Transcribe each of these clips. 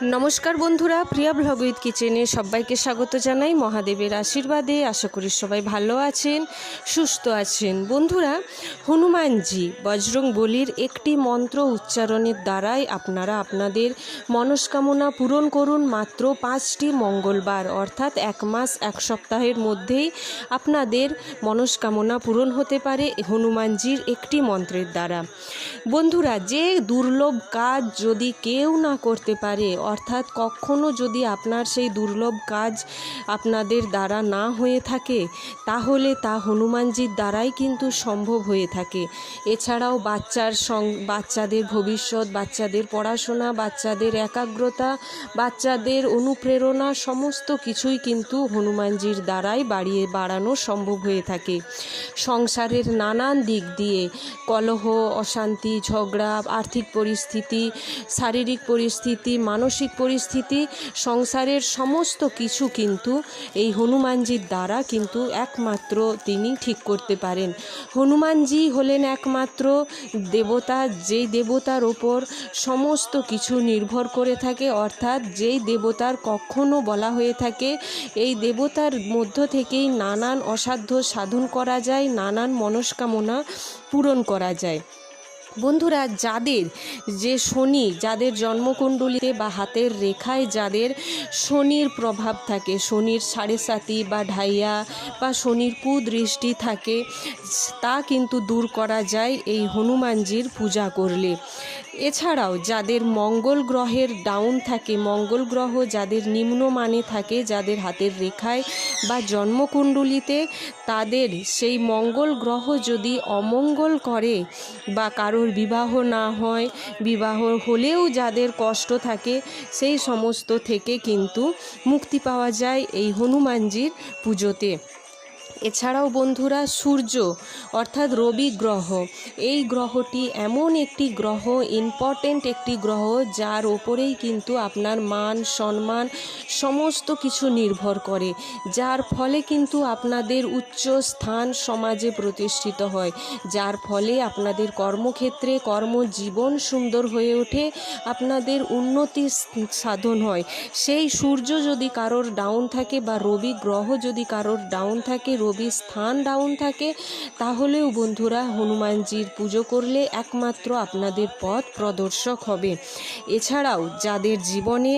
নমস্কার বন্ধুরা, প্রিয়া blog with কিচেনে সবাইকে স্বাগত জানাই। মহাদেবের আশীর্বাদে আশা করি সবাই ভালো আছেন, সুস্থ আছেন। বন্ধুরা, হনুমানজি বজরং বলির একটি মন্ত্র উচ্চারণের দ্বারাই আপনারা আপনাদের মনস্কামনা পূরণ করুন মাত্র পাঁচটি মঙ্গলবার, অর্থাৎ এক মাস, এক সপ্তাহের মধ্যেই আপনাদের মনস্কামনা পূরণ হতে পারে হনুমানজির একটি মন্ত্রের দ্বারা। বন্ধুরা, যে দুর্লভ কাজ যদি কেউ না করতে পারে অর্থাৎ কখনো যদি আপনার সেই দুর্লভ কাজ আপনাদের দ্বারা না হয়ে থাকে, তাহলে তা হনুমানজির দ্বারাই কিন্তু সম্ভব হয়ে থাকে। এছাড়াও বাচ্চার সং, বাচ্চাদের ভবিষ্যৎ, বাচ্চাদের পড়াশোনা, বাচ্চাদের একাগ্রতা, বাচ্চাদের অনুপ্রেরণা, সমস্ত কিছুই কিন্তু হনুমানজির দ্বারাই বাড়িয়ে বাড়ানো সম্ভব হয়ে থাকে। সংসারের নানান দিক দিয়ে কলহ, অশান্তি, ঝগড়া, আর্থিক পরিস্থিতি, শারীরিক পরিস্থিতি, মানসিক পরিস্থিতি, সংসারের সমস্ত কিছু কিন্তু এই হনুমানজির দ্বারা কিন্তু একমাত্র তিনি ঠিক করতে পারেন। হনুমানজি হলেন একমাত্র দেবতা, যেই দেবতার ওপর সমস্ত কিছু নির্ভর করে থাকে, অর্থাৎ যেই দেবতার কখনো বলা হয়ে থাকে, এই দেবতার মধ্য থেকেই নানান অসাধ্য সাধন করা যায়, নানান মনস্কামনা পূরণ করা যায়। বন্ধুরা, যাদের যে শনি, যাদের জন্মকুণ্ডলিতে বা হাতের রেখায় যাদের শনির প্রভাব থাকে, শনির সাড়ে সাতি বা ঢাইয়া বা শনির কুদৃষ্টি থাকে, তা কিন্তু দূর করা যায় এই হনুমানজির পূজা করলে। এছাড়াও যাদের মঙ্গল গ্রহের ডাউন থাকে, মঙ্গল গ্রহ যাদের নিম্নমানে থাকে, যাদের হাতের রেখায় বা জন্মকুণ্ডলিতে, তাদের সেই মঙ্গল গ্রহ যদি অমঙ্গল করে বা কারোর বিবাহ না হয়, বিবাহ হলেও যাদের কষ্ট থাকে, সেই সমস্ত থেকে কিন্তু মুক্তি পাওয়া যায় এই হনুমানজির পুজোতে। এছাড়াও বন্ধুরা সূর্য, অর্থাৎ রবি গ্রহ, এই গ্রহটি এমন একটি গ্রহ ইম্পর্টেন্ট একটি গ্রহ, যার ওপরেই কিন্তু আপনার মান, সম্মান সমস্ত কিছু নির্ভর করে, যার ফলে কিন্তু আপনাদের উচ্চ স্থান সমাজে প্রতিষ্ঠিত হয়, যার ফলে আপনাদের কর্মক্ষেত্রে কর্মজীবন সুন্দর হয়ে ওঠে, আপনাদের উন্নতি সাধন হয়। সেই সূর্য যদি কারোর ডাউন থাকে বা রবি গ্রহ যদি কারোর ডাউন থাকে রবি স্থান ডাউন থাকে, তাহলেও বন্ধুরা হনুমানজির পুজো করলে একমাত্র আপনাদের পথ প্রদর্শক হবে। এছাড়াও যাদের জীবনে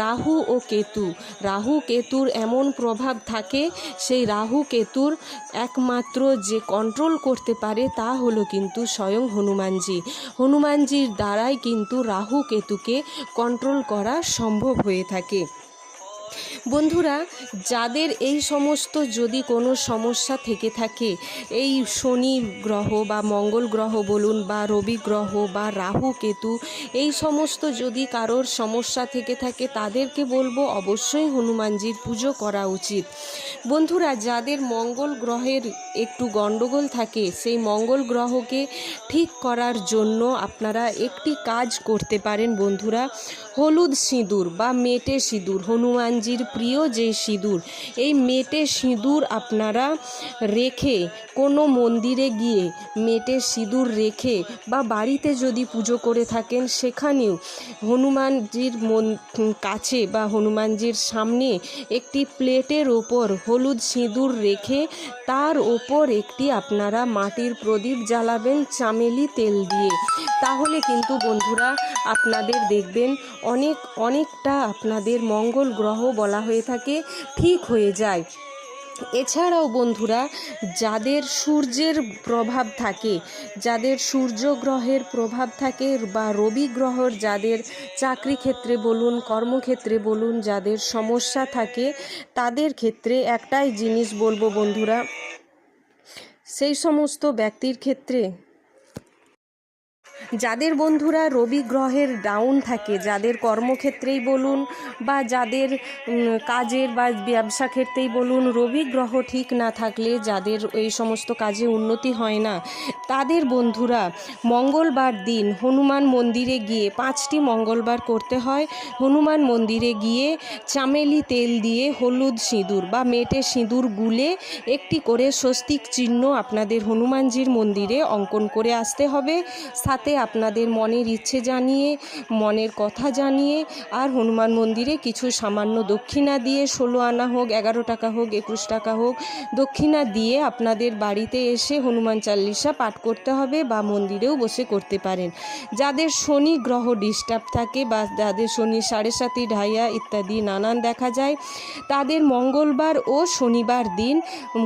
রাহু ও কেতু, রাহু কেতুর এমন প্রভাব থাকে, সেই রাহু কেতুর একমাত্র যে কন্ট্রোল করতে পারে তা হলো কিন্তু স্বয়ং হনুমানজি। হনুমানজির দ্বারাই কিন্তু রাহু কেতুকে কন্ট্রোল করা সম্ভব হয়ে থাকে। বন্ধুরা, যাদের এই সমস্ত যদি কোনো সমস্যা থেকে থাকে, এই শনি গ্রহ বা মঙ্গল গ্রহ বলুন বা রবি গ্রহ বা রাহু কেতু, এই সমস্ত যদি কারোর সমস্যা থেকে থাকে, তাদেরকে বলব অবশ্যই হনুমানজির পুজো করা উচিত। বন্ধুরা, যাদের মঙ্গল গ্রহের একটু গণ্ডগোল থাকে, সেই মঙ্গল গ্রহকে ঠিক করার জন্য আপনারা একটি কাজ করতে পারেন বন্ধুরা, হলুদ সিঁদুর বা মেটে সিঁদুর হনুমানজির প্রিয় যে সিঁদুর, এই মেটে সিঁদুর আপনারা রেখে কোনো মন্দিরে গিয়ে মেটে সিঁদুর রেখে বা বাড়িতে যদি পুজো করে থাকেন, সেখানেও হনুমানজির মন, কাছে বা হনুমানজির সামনে একটি প্লেটের ওপর হলুদ সিঁদুর রেখে তার ওপর একটি আপনারা মাটির প্রদীপ জ্বালাবেন চামেলি তেল দিয়ে। তাহলে কিন্তু বন্ধুরা আপনাদের দেখবেন অনেক, অনেকটা আপনাদের মঙ্গল গ্রহ বলা হয়ে থাকে, ঠিক হয়ে যায়। এছাড়াও বন্ধুরা, যাদের সূর্যের প্রভাব থাকে, যাদের সূর্য গ্রহের প্রভাব থাকে বা রবি গ্রহর যাদের চাকরি ক্ষেত্রে বলুন, কর্মক্ষেত্রে বলুন, যাদের সমস্যা থাকে, তাদের ক্ষেত্রে একটাই জিনিস বলব বন্ধুরা, সেই সমস্ত ব্যক্তির ক্ষেত্রে যাদের বন্ধুরা রবি গ্রহের ডাউন থাকে, যাদের কর্মক্ষেত্রেই বলুন বা যাদের কাজের বা ব্যবসা ক্ষেত্রেই বলুন, রবি গ্রহ ঠিক না থাকলে যাদের এই সমস্ত কাজে উন্নতি হয় না, তাদের বন্ধুরা মঙ্গলবার দিন হনুমান মন্দিরে গিয়ে পাঁচটি মঙ্গলবার করতে হয়। হনুমান মন্দিরে গিয়ে চামেলি তেল দিয়ে হলুদ সিঁদুর বা মেটে সিঁদুর গুলে একটি করে স্বস্তিক চিহ্ন আপনাদের হনুমানজির মন্দিরে অঙ্কন করে আসতে হবে। সাথে আপনাদের মনের ইচ্ছে জানিয়ে, মনের কথা জানিয়ে আর হনুমান মন্দিরে কিছু সামান্য দক্ষিণা দিয়ে ষোলো আনা হোক, এগারো টাকা হোক, একুশ টাকা হোক, দক্ষিণা দিয়ে আপনাদের বাড়িতে এসে হনুমান চাল্লিশা পাঠ করতে হবে বা মন্দিরেও বসে করতে পারেন। যাদের শনি গ্রহ ডিস্টার্ব থাকে বা যাদের শনি সাড়ে সাতি ঢাইয়া ইত্যাদি নানান দেখা যায়, তাদের মঙ্গলবার ও শনিবার দিন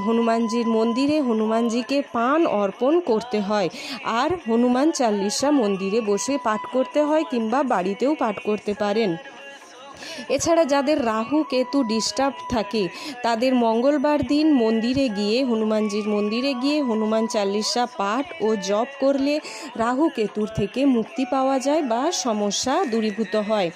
হনুমানজির মন্দিরে হনুমানজিকে পান অর্পণ করতে হয়। আর হনুমান চাল্লিশা মন্দিরে বসে পাঠ করতে হয় কিংবা বাড়িতেও পাঠ করতে পারেন। এছাড়া যাদের রাহু, কেতু ডিস্টার্ব থাকে, তাদের মঙ্গলবার দিন মন্দিরে গিয়ে, হনুমানজির মন্দিরে গিয়ে হনুমান চাল্লিশা পাঠ ও জপ করলে রাহু, কেতুর থেকে মুক্তি পাওয়া যায় বা সমস্যা দূরীভূত হয়।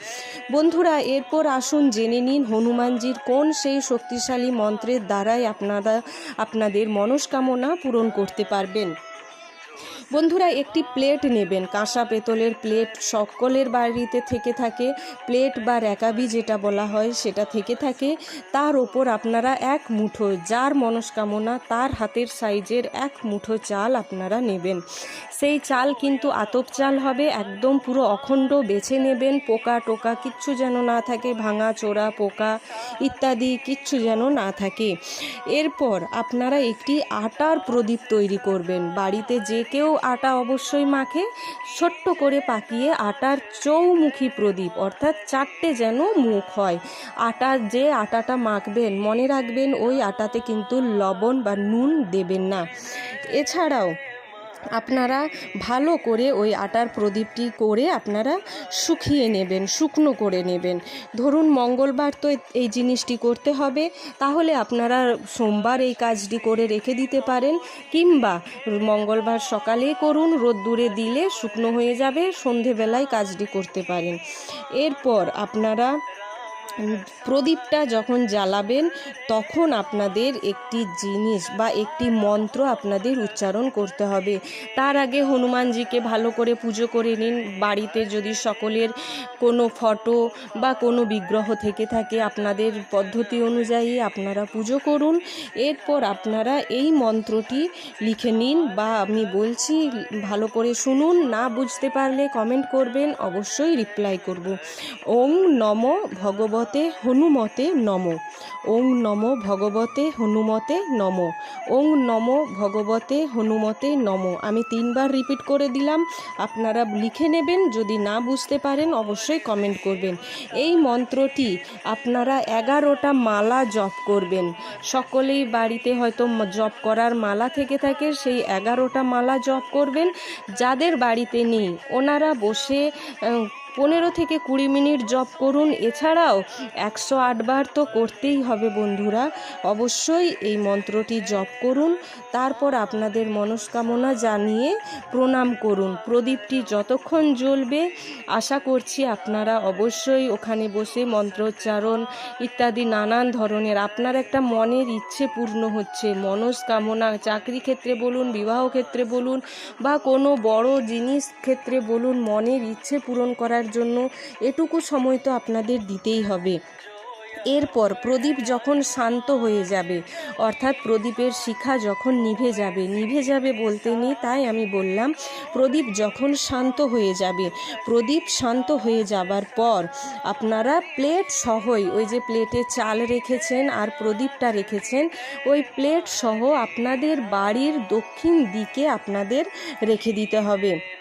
বন্ধুরা, এরপর আসুন জেনে নিন হনুমানজির কোন সেই শক্তিশালী মন্ত্রের দ্বারাই আপনারা, আপনাদের মনস্কামনা পূরণ করতে পারবেন। বন্ধুরা, একটি প্লেট নেবেন। কাঁসা পেতলের প্লেট সকলের বাড়িতে থেকে থাকে। প্লেট বা র্যাকাবি যেটা বলা হয় সেটা থেকে থাকে। তার ওপর আপনারা এক মুঠো, যার মনস্কামনা তার হাতের সাইজের এক মুঠো চাল আপনারা নেবেন। সেই চাল কিন্তু আতপ চাল হবে, একদম পুরো অখণ্ড বেছে নেবেন। পোকা টোকা কিচ্ছু যেন না থাকে, ভাঙা, চোরা, পোকা ইত্যাদি কিচ্ছু যেন না থাকে। এরপর আপনারা একটি আটার প্রদীপ তৈরি করবেন। বাড়িতে যে কেউ আটা অবশ্যই মাখে, ছোট্ট করে পাকিয়ে আটার চৌমুখী প্রদীপ, অর্থাৎ চারটে যেন মুখ হয়। আটার যে আটাটা মাখবেন, মনে রাখবেন ওই আটাতে কিন্তু লবণ বা নুন দেবেন না। এছাড়াও আপনারা ভালো করে ওই আটার প্রদীপটি করে আপনারা শুকিয়ে নেবেন, শুকনো করে নেবেন। ধরুন মঙ্গলবার তো এই জিনিসটি করতে হবে, তাহলে আপনারা সোমবার এই কাজটি করে রেখে দিতে পারেন, কিংবা মঙ্গলবার সকালে করুন, রোদ্দুরে দিলে শুকনো হয়ে যাবে, সন্ধেবেলায় কাজটি করতে পারেন। এরপর আপনারা প্রদীপটা যখন জ্বালাবেন, তখন আপনাদের একটি জিনিস বা একটি মন্ত্র আপনাদের উচ্চারণ করতে হবে। তার আগে হনুমানজিকে ভালো করে পুজো করে নিন। বাড়িতে যদি সকলের কোনো ফটো বা কোনো বিগ্রহ থেকে থাকে, আপনাদের পদ্ধতি অনুযায়ী আপনারা পুজো করুন। এরপর আপনারা এই মন্ত্রটি লিখে নিন বা আমি বলছি, ভালো করে শুনুন। না বুঝতে পারলে কমেন্ট করবেন, অবশ্যই রিপ্লাই করব। ওং নম ভগবতে হনুমতে নম। ওং নম ভগবতে হনুমতে নম। ওং নম ভগবতে হনুমতে নম। আমি তিনবার রিপিট করে দিলাম। আপনারা লিখে নেবেন। যদি না বুঝতে পারেন, অবশ্যই কমেন্ট করবেন। এই মন্ত্রটি আপনারা এগারোটা মালা জপ করবেন। সকলেই বাড়িতে হয়তো জপ করার মালা থেকে থাকে, সেই এগারোটা মালা জপ করবেন। যাদের বাড়িতে নেই, ওনারা বসে পনেরো থেকে কুড়ি মিনিট জপ করুন। এছাড়াও একশো আটবার তো করতেই হবে বন্ধুরা। অবশ্যই এই মন্ত্রটি জপ করুন। তারপর আপনাদের মনস্কামনা জানিয়ে প্রণাম করুন। প্রদীপটি যতক্ষণ জ্বলবে, আশা করছি আপনারা অবশ্যই ওখানে বসে মন্ত্রোচ্চারণ ইত্যাদি নানান ধরনের, আপনার একটা মনের ইচ্ছে পূর্ণ হচ্ছে। মনস্কামনা, চাকরি ক্ষেত্রে বলুন, বিবাহ ক্ষেত্রে বলুন, বা কোনো বড় জিনিস ক্ষেত্রে বলুন, মনের ইচ্ছে পূরণ করার জন্য এটুকু সময় তো আপনাদের দিতেই হবে। এরপর প্রদীপ যখন শান্ত হয়ে যাবে, অর্থাৎ প্রদীপের শিখা যখন নিভে যাবে নিভে যাবে বলতে নেই, তাই আমি বললাম, প্রদীপ যখন শান্ত হয়ে যাবে, প্রদীপ শান্ত হয়ে যাবার পর আপনারা প্লেট সহই ওই যে প্লেটে চাল রেখেছেন আর প্রদীপটা রেখেছেন, ওই প্লেট সহ আপনাদের বাড়ির দক্ষিণ দিকে আপনাদের রেখে দিতে হবে।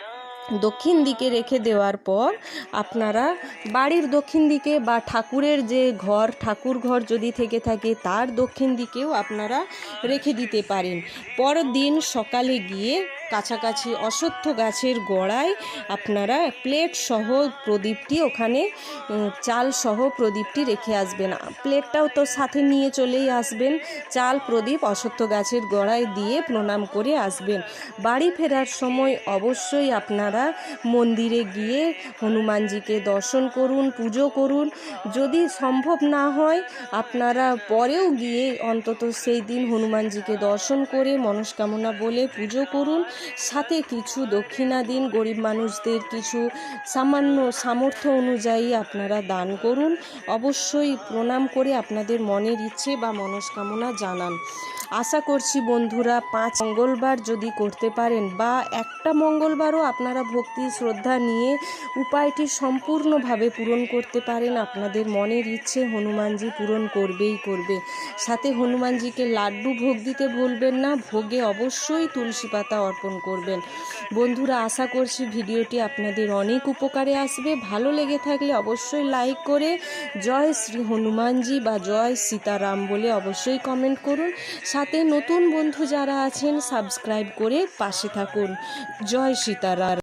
দক্ষিণ দিকে রেখে দেওয়ার পর আপনারা বাড়ির দক্ষিণ দিকে বা ঠাকুরের যে ঘর, ঠাকুর ঘর যদি থেকে থাকে, তার দক্ষিণ দিকেও আপনারা রেখে দিতে পারেন। পরের দিন সকালে গিয়ে কাছাকাছি অশ্বত্থ গাছের গোড়ায় আপনারা প্লেট সহ প্রদীপটি ওখানে চাল সহ প্রদীপটি রেখে আসবেন। প্লেটটাও তো সাথে নিয়ে চলেই আসবেন। চাল, প্রদীপ অশ্বত্থ গাছের গোড়ায় দিয়ে প্রণাম করে আসবেন। বাড়ি ফেরার সময় অবশ্যই আপনারা মন্দিরে গিয়ে হনুমানজিকে দর্শন করুন, পুজো করুন। যদি সম্ভব না হয়, আপনারা পরেও গিয়ে অন্তত সেই দিন হনুমানজিকে দর্শন করে মনস্কামনা বলে পুজো করুন। সাথে কিছু দক্ষিণা দিন, গরিব মানুষদের কিছু সামান্য সামর্থ্য অনুযায়ী আপনারা দান করুন। অবশ্যই প্রণাম করে আপনাদের মনের ইচ্ছে বা মনস্কামনা জানান। আশা করছি বন্ধুরা, পাঁচ মঙ্গলবার যদি করতে পারেন বা একটা মঙ্গলবারও আপনারা ভক্তি, শ্রদ্ধা নিয়ে উপায়টি সম্পূর্ণভাবে পূরণ করতে পারেন, আপনাদের মনের ইচ্ছে হনুমানজি পূরণ করবেই করবে। সাথে হনুমানজিকে লাড্ডু ভোগ দিতে ভুলবেন না, ভোগে অবশ্যই তুলসী পাতা অর্পণ করবেন। বন্ধুরা, আশা করছি ভিডিওটি আপনাদের অনেক উপকারে আসবে। ভালো লেগে থাকলে অবশ্যই লাইক করে জয় শ্রী হনুমানজি বা জয় সীতারাম বলে অবশ্যই কমেন্ট করুন। সাথে নতুন বন্ধু যারা আছেন, সাবস্ক্রাইব করে পাশে থাকুন। জয় সীতারাম।